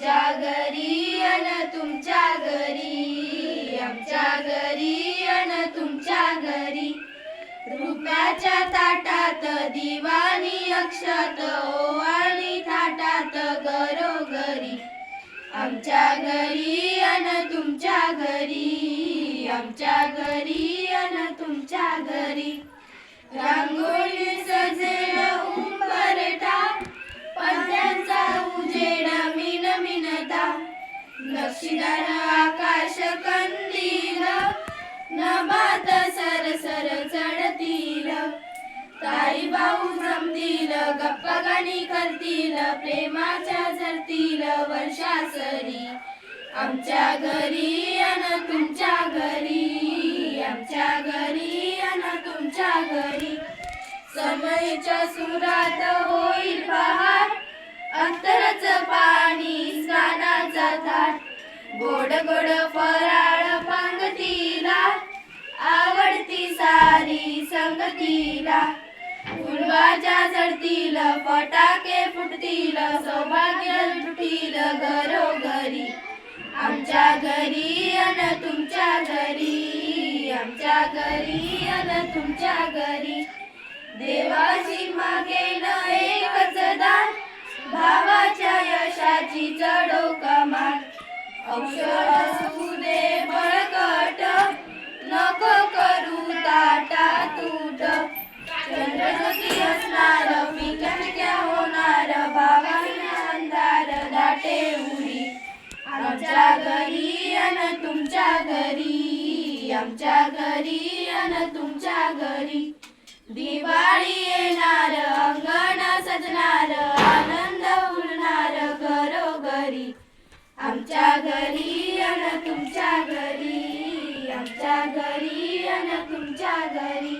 आमच्या घरी अन तुमच्या घरी आमच्या घरी अन तुमच्या घरी. रुपयाच्या ताटात दिवाणी अक्षत ओवाणी थाटात घरोघरी. आमच्या घरी अन तुमच्या घरी आमच्या घरी अन तुमच्या घरी. रांगोळी नक्षीदार आकाश कंदील नभात सरसर चढतील. ताई भाऊ जमतील गप्पा गाणी करतील प्रेमाच्या झरतील वर्षासरी आमच्या घरी अन तुमच्या घरी आमच्या घरी अन तुमच्या घरी. समयच्या सुरात होईल पहार अंतरच पाणी गोड गोड फराळ पांगतीला आवडती सारी संगतीला. फुलबाजा झडतील फटाके फुटतील सौभाग्य लुटतील घरोघरी. आमच्या घरी अन तुमच्या घरी आमच्या घरी अन तुमच्या घरी. देवाची मागेल एकच दान भावाच्या यशाची चढोका अक्षर असू दे बळकट नको करू ताटा तूट. चंद्रज्योती असणार पिक्या पिक्या होणार भावाने अंधार दाटे उडी. आमच्या घरी अन तुमच्या घरी आमच्या घरी अन तुमच्या घरी. दिवाळी येणार आमच्या घरी अन तुमच्या घरी आमच्या घरी अन तुमच्या घरी.